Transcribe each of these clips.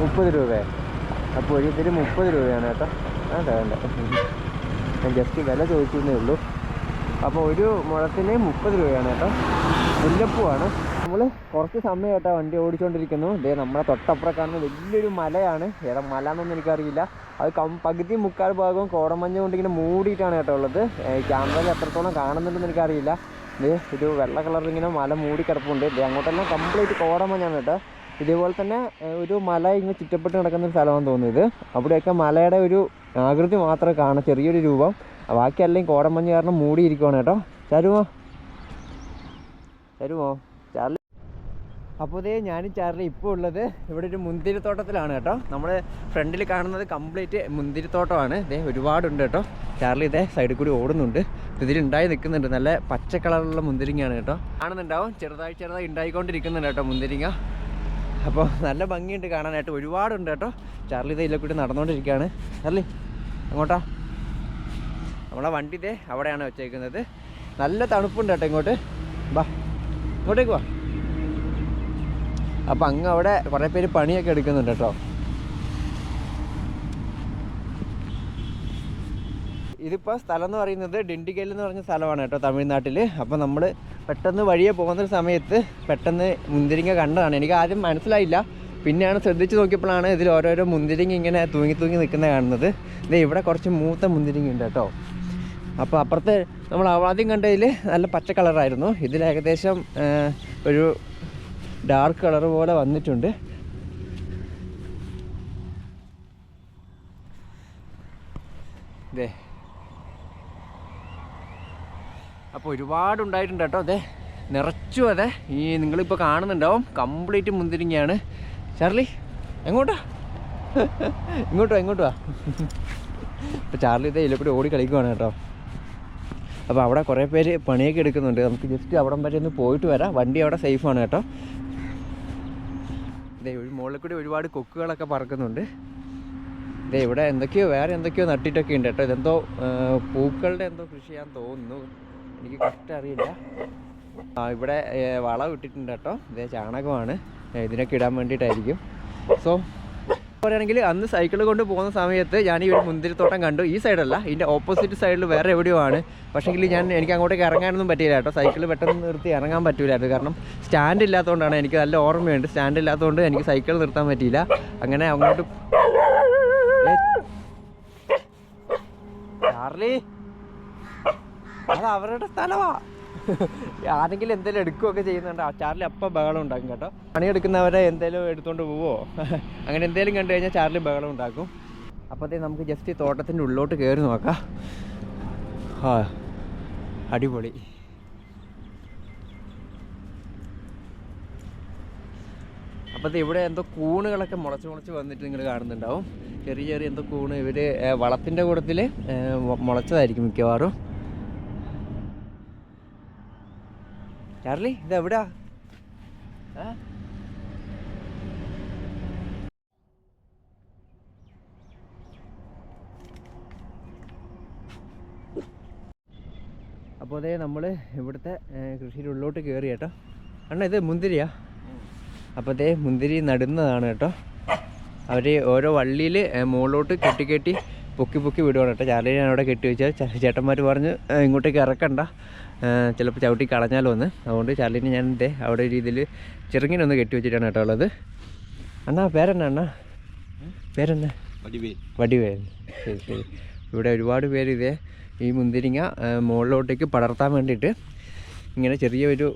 മുപ്പത് രൂപയെ അപ്പോൾ ഒരു ഇതിന് മുപ്പത് രൂപയാണ് കേട്ടോ. വേണ്ട വേണ്ട. ഞാൻ ജസ്റ്റ് വില ചോദിച്ചതേ ഉള്ളൂ. അപ്പോൾ ഒരു മുഴത്തിന് മുപ്പത് രൂപയാണ് കേട്ടോ. മുല്ലപ്പൂവാണ്. നമ്മൾ കുറച്ച് സമയമായിട്ടാ വണ്ടി ഓടിച്ചുകൊണ്ടിരിക്കുന്നു ഇതേ നമ്മുടെ തൊട്ടപ്പുറം കാണുന്ന വലിയൊരു മലയാണ്. ഏതാ മല എന്നൊന്നും എനിക്കറിയില്ല. അത് കം പകുതി മുക്കാൽ ഭാഗവും കോടമഞ്ഞ് കൊണ്ടിങ്ങനെ മൂടിയിട്ടാണ് കേട്ടോ ഉള്ളത്. ക്യാമറയിൽ എത്രത്തോളം കാണുന്നുണ്ടെന്ന് എനിക്കറിയില്ല. ഇത് ഒരു വെള്ള കളറിൽ ഇങ്ങനെ മല മൂടി കിടപ്പുണ്ട് അങ്ങോട്ടെല്ലാം കംപ്ലീറ്റ് കോടമഞ്ഞാണ് കേട്ടോ. ഇതേപോലെ തന്നെ ഒരു മല ഇങ്ങനെ ചുറ്റപ്പെട്ട് കിടക്കുന്ന ഒരു സ്ഥലമാണെന്ന് തോന്നുന്നത് അവിടെയൊക്കെ മലയുടെ ഒരു ആകൃതി മാത്രമേ കാണാം ചെറിയൊരു രൂപം. ബാക്കിയെല്ലാം അല്ലെങ്കിൽ കോടമഞ്ഞ് കാരണം മൂടിയിരിക്കുവാണ് കേട്ടോ. ചരുമോ? ചരുമോ? ചാർലി അപ്പോൾ ഇതേ ഞാനും ചാർലി ഇപ്പോൾ ഉള്ളത് ഇവിടെ ഒരു മുന്തിരിത്തോട്ടത്തിലാണ് കേട്ടോ. നമ്മൾ ഫ്രണ്ടിൽ കാണുന്നത് കംപ്ലീറ്റ് മുന്തിരിത്തോട്ടമാണ്. ഇതേ ഒരുപാടുണ്ട് കേട്ടോ. ചാർലി ഇതേ സൈഡിൽ കൂടി ഓടുന്നുണ്ട്. ഇതിലുണ്ടായി നിൽക്കുന്നുണ്ട്. നല്ല പച്ച കളറുള്ള മുന്തിരിങ്ങയാണ് കേട്ടോ. കാണുന്നുണ്ടാവും. ചെറുതായി ചെറുതായി ഉണ്ടായിക്കൊണ്ടിരിക്കുന്നുണ്ട് കേട്ടോ മുന്തിരിങ്ങ. അപ്പോൾ നല്ല ഭംഗിയുണ്ട് കാണാനായിട്ട്. ഒരുപാടുണ്ട് കേട്ടോ. ചാർലി ഇതേ ഇല്ലക്കൂട്ടി കൂടി നടന്നുകൊണ്ടിരിക്കുകയാണ് ചാർലി അങ്ങോട്ടാ. നമ്മളെ വണ്ടി ഇതേ അവിടെയാണ് വെച്ചേക്കുന്നത്. നല്ല തണുപ്പുണ്ട് കേട്ടോ ഇങ്ങോട്ട്. ബാ ഇങ്ങോട്ടേക്ക് വാ. അപ്പം അങ്ങ് അവിടെ കുറേ പേര് പണിയൊക്കെ എടുക്കുന്നുണ്ട് കേട്ടോ. ഇതിപ്പോൾ സ്ഥലം എന്ന് പറയുന്നത് ഡിണ്ടിഗൽ എന്ന് പറഞ്ഞ സ്ഥലമാണ് കേട്ടോ തമിഴ്നാട്ടിൽ അപ്പോൾ നമ്മൾ പെട്ടെന്ന് വഴിയെ പോകുന്ന സമയത്ത് പെട്ടെന്ന് മുന്തിരിങ്ങ കണ്ടതാണ്. എനിക്ക് ആദ്യം മനസ്സിലായില്ല. പിന്നെയാണ് ശ്രദ്ധിച്ച് നോക്കിയപ്പോഴാണ് ഇതിൽ ഓരോരോ മുന്തിരിങ്ങ ഇങ്ങനെ തൂങ്ങി തൂങ്ങി നിൽക്കുന്നത് കാണുന്നത്. ഇതേ ഇവിടെ കുറച്ച് മൂത്ത മുന്തിരിങ്ങ ഉണ്ട് കേട്ടോ. അപ്പോൾ അപ്പുറത്തെ നമ്മൾ ആദ്യം കണ്ടതിൽ നല്ല പച്ച കളറായിരുന്നു. ഇതിൽ ഏകദേശം ഒരു ഡാർക്ക് കളർ പോലെ വന്നിട്ടുണ്ട്. ഇതേ അപ്പോൾ ഒരുപാട് ഉണ്ടായിട്ടുണ്ട് കേട്ടോ. അതെ നിറച്ചു അതെ. ഈ നിങ്ങളിപ്പോൾ കാണുന്നുണ്ടാവും. കംപ്ലീറ്റ് മുന്തിരിങ്ങയാണ്. ചാർലി എങ്ങോട്ടാ? ഇങ്ങോട്ടോ എങ്ങോട്ടാ അപ്പോൾ ചാർലി ഇതേ ഇതിലെ ഓടി കളിക്കുവാണ് കേട്ടോ. അപ്പോൾ അവിടെ കുറേ പേര് പണിയൊക്കെ എടുക്കുന്നുണ്ട്. നമുക്ക് ജസ്റ്റ് അവിടം വരെ ഒന്ന് പോയിട്ട് വരാം. വണ്ടി അവിടെ സേഫാണ് കേട്ടോ. ഇതേ ഒരു മുകളിൽ കൂടി ഒരുപാട് കൊക്കുകളൊക്കെ പറക്കുന്നുണ്ട്. ഇതേ ഇവിടെ എന്തൊക്കെയോ വേറെ എന്തൊക്കെയോ നട്ടിട്ടൊക്കെ ഉണ്ട് കേട്ടോ. ഇതെന്തോ പൂക്കളുടെ എന്തോ കൃഷി ചെയ്യാൻ തോന്നുന്നു. എനിക്ക് കറക്റ്റ് അറിയില്ല. ഇവിടെ വളം ഇട്ടിട്ടുണ്ട് കേട്ടോ. ഇത് ചാണകമാണ്. ഇതിനൊക്കെ ഇടാൻ വേണ്ടിയിട്ടായിരിക്കും. സോ പറയുകയാണെങ്കിൽ അന്ന് സൈക്കിൾ കൊണ്ട് പോകുന്ന സമയത്ത് ഞാൻ ഈ ഒരു മുന്തിരിത്തോട്ടം കണ്ടു. ഈ സൈഡല്ല ഇതിന്റെ ഓപ്പോസിറ്റ് സൈഡിൽ വേറെ എവിടെയോ ആണ്. പക്ഷേങ്കിൽ ഞാൻ എനിക്ക് അങ്ങോട്ടേക്ക് ഇറങ്ങാനൊന്നും പറ്റിയില്ല കേട്ടോ. സൈക്കിൾ പെട്ടെന്ന് നിർത്തി ഇറങ്ങാൻ പറ്റില്ലായിരുന്നു കാരണം സ്റ്റാൻഡ് ഇല്ലാത്തതുകൊണ്ടാണ് എനിക്ക് നല്ല ഓർമ്മയുണ്ട്. സ്റ്റാൻഡ് ഇല്ലാത്തതുകൊണ്ട് എനിക്ക് സൈക്കിൾ നിർത്താൻ പറ്റിയില്ല. അങ്ങനെ അങ്ങോട്ട് ചാർലി! അത് അവരുടെ സ്ഥലമാ. ആരെങ്കിലും എന്തെങ്കിലും എടുക്കുകയൊക്കെ ചെയ്യുന്നുണ്ട്. ചാർലി അപ്പം ബഹളം ഉണ്ടാക്കും കേട്ടോ. പണിയെടുക്കുന്നവരെ എന്തെങ്കിലും എടുത്തുകൊണ്ട് പോവോ? അങ്ങനെ എന്തെങ്കിലും കണ്ടു കഴിഞ്ഞാൽ ചാർലി ബഹളം ഉണ്ടാക്കും. അപ്പോഴത്തേ നമുക്ക് ജസ്റ്റ് ഈ തോട്ടത്തിന്റെ ഉള്ളിലോട്ട് കയറി നോക്കാം. ആ അടിപൊളി. അപ്പോഴത്തെ ഇവിടെ എന്തോ കൂണുകളൊക്കെ മുളച്ച് മുളച്ച് വന്നിട്ട് നിങ്ങൾ കാണുന്നുണ്ടാവും. ചെറിയ ചെറിയ എന്തോ കൂണ്. ഇവർ വളത്തിന്റെ കൂട്ടത്തിൽ മുളച്ചതായിരിക്കും മിക്കവാറും. ചാർലി ഇതെവിടാ? എവിടാ അപ്പോൾ അതേ നമ്മൾ ഇവിടുത്തെ കൃഷിയുടെ ഉള്ളിലോട്ട് കയറി കേട്ടോ. അണ്ണ ഇത് മുന്തിരിയാ? അപ്പോൾ അതേ മുന്തിരി നടുന്നതാണ് കേട്ടോ. അവർ ഓരോ വള്ളിയിൽ മുകളിലോട്ട് കെട്ടി കെട്ടി പൊക്കി പൊക്കി വിടുവാണ് കേട്ടോ. ചാർലി ഞാൻ അവിടെ കെട്ടി വെച്ചാൽ ചേട്ടന്മാർ പറഞ്ഞ് "ഏ, ഇങ്ങോട്ടേക്ക് ഇറക്കണ്ട. ചിലപ്പോൾ ചവിട്ടി കളഞ്ഞാലോ എന്ന്. അതുകൊണ്ട് ചാർലിനെ ഞാൻ എന്റെ അവിടെ ഒരു രീതിയിൽ ചെറുങ്ങിനൊന്ന് കെട്ടി വെച്ചിട്ടാണ് കേട്ടോ ഉള്ളത്. അണ്ണാ പേരെന്നാ അണ്ണാ? പേരെന്നാ? വടിവേൽ. വടിവേൽ. ശരി ശരി. ഇവിടെ ഒരുപാട് പേര് ഇതേ ഈ മുന്തിരിങ്ങ മുകളിലോട്ടേക്ക് പടർത്താൻ വേണ്ടിയിട്ട് ഇങ്ങനെ ചെറിയൊരു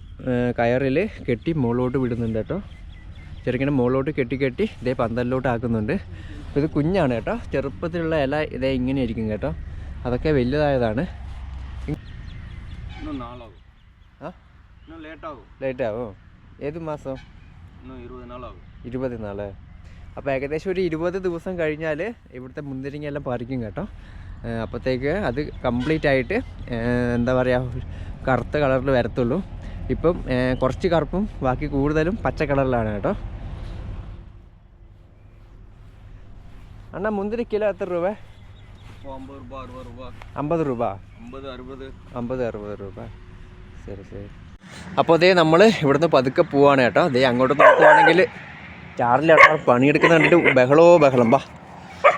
കയറിൽ കെട്ടി മുകളിലോട്ട് വിടുന്നുണ്ട് കേട്ടോ. ചെറുങ്ങനെ മുകളിലോട്ട് കെട്ടി കെട്ടി ഇതേ പന്തലിലോട്ട് ആക്കുന്നുണ്ട്. ഇത് കുഞ്ഞാണ് കേട്ടോ. ചെറുപ്പത്തിലുള്ള ഇല ഇതേ ഇങ്ങനെയായിരിക്കും കേട്ടോ. അതൊക്കെ വലുതായതാണ്. ലേറ്റാവോ. ഏത് മാസം? ഇരുപത് നാൾ അപ്പോൾ ഏകദേശം ഒരു ഇരുപത് ദിവസം കഴിഞ്ഞാൽ ഇവിടുത്തെ മുന്തിരിങ്ങ എല്ലാം പറിക്കും കേട്ടോ. അപ്പോഴത്തേക്ക് അത് കംപ്ലീറ്റ് ആയിട്ട് എന്താ പറയുക കറുത്ത കളറിൽ വരത്തുള്ളൂ. ഇപ്പം കുറച്ച് കറുപ്പും ബാക്കി കൂടുതലും പച്ച കളറിലാണ് കേട്ടോ. അണ്ണാ മുന്തിരി കിലോ എത്ര രൂപ? അമ്പത് രൂപ അമ്പത് അറുപത്. രൂപ. ശരി ശരി. അപ്പോൾ അതേ നമ്മൾ ഇവിടുന്ന് പതുക്കെ പോവാണ് കേട്ടോ. അതേ അങ്ങോട്ട് നോക്കുവാണെങ്കിൽ ചാറിൽ പണിയെടുക്കുന്ന കണ്ടിട്ട് ബഹളോ ബഹളം. ബാ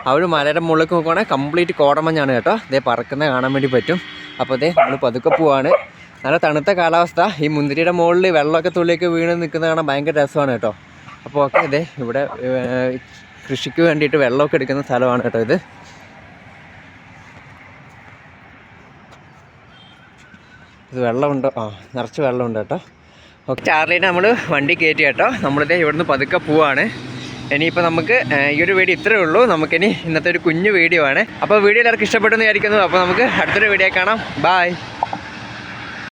ആ ഒരു മലയുടെ മുകളിലേക്ക് നോക്കുവാണെങ്കിൽ കംപ്ലീറ്റ് കോടമഞ്ഞാണ് കേട്ടോ. അതേ പറക്കുന്ന കാണാൻ വേണ്ടി പറ്റും. അപ്പോൾ അതേ നമ്മൾ പതുക്കെ പോവാണ്. നല്ല തണുത്ത കാലാവസ്ഥ. ഈ മുന്തിരിയുടെ മുകളിൽ വെള്ളമൊക്കെ തുള്ളിയൊക്കെ വീണ് നിൽക്കുന്ന കാണാൻ ഭയങ്കര രസമാണ് കേട്ടോ. അപ്പോൾ ഓക്കെ അതെ ഇവിടെ കൃഷിക്ക് വേണ്ടിയിട്ട് വെള്ളമൊക്കെ എടുക്കുന്ന സ്ഥലമാണ് കേട്ടോ ഇത്. ഇത് വെള്ളമുണ്ടോ. ആ നിറച്ച് വെള്ളമുണ്ട് കേട്ടോ. ഓക്കെ. ചാർലിനെ നമ്മൾ വണ്ടി കയറ്റി കേട്ടോ. നമ്മളിതേ ഇവിടുന്ന് പതുക്കെ പോവാണ്. ഇനിയിപ്പോൾ നമുക്ക് ഈ ഒരു വീഡിയോ ഇത്രയേ ഉള്ളൂ. നമുക്കിനി ഇന്നത്തെ ഒരു കുഞ്ഞു വീഡിയോ ആണ്. അപ്പോൾ വീഡിയോ എല്ലാവർക്കും ഇഷ്ടപ്പെട്ടെന്ന് വിചാരിക്കുന്നു. അപ്പോൾ നമുക്ക് അടുത്തൊരു വീഡിയോ കാണാം. ബായ്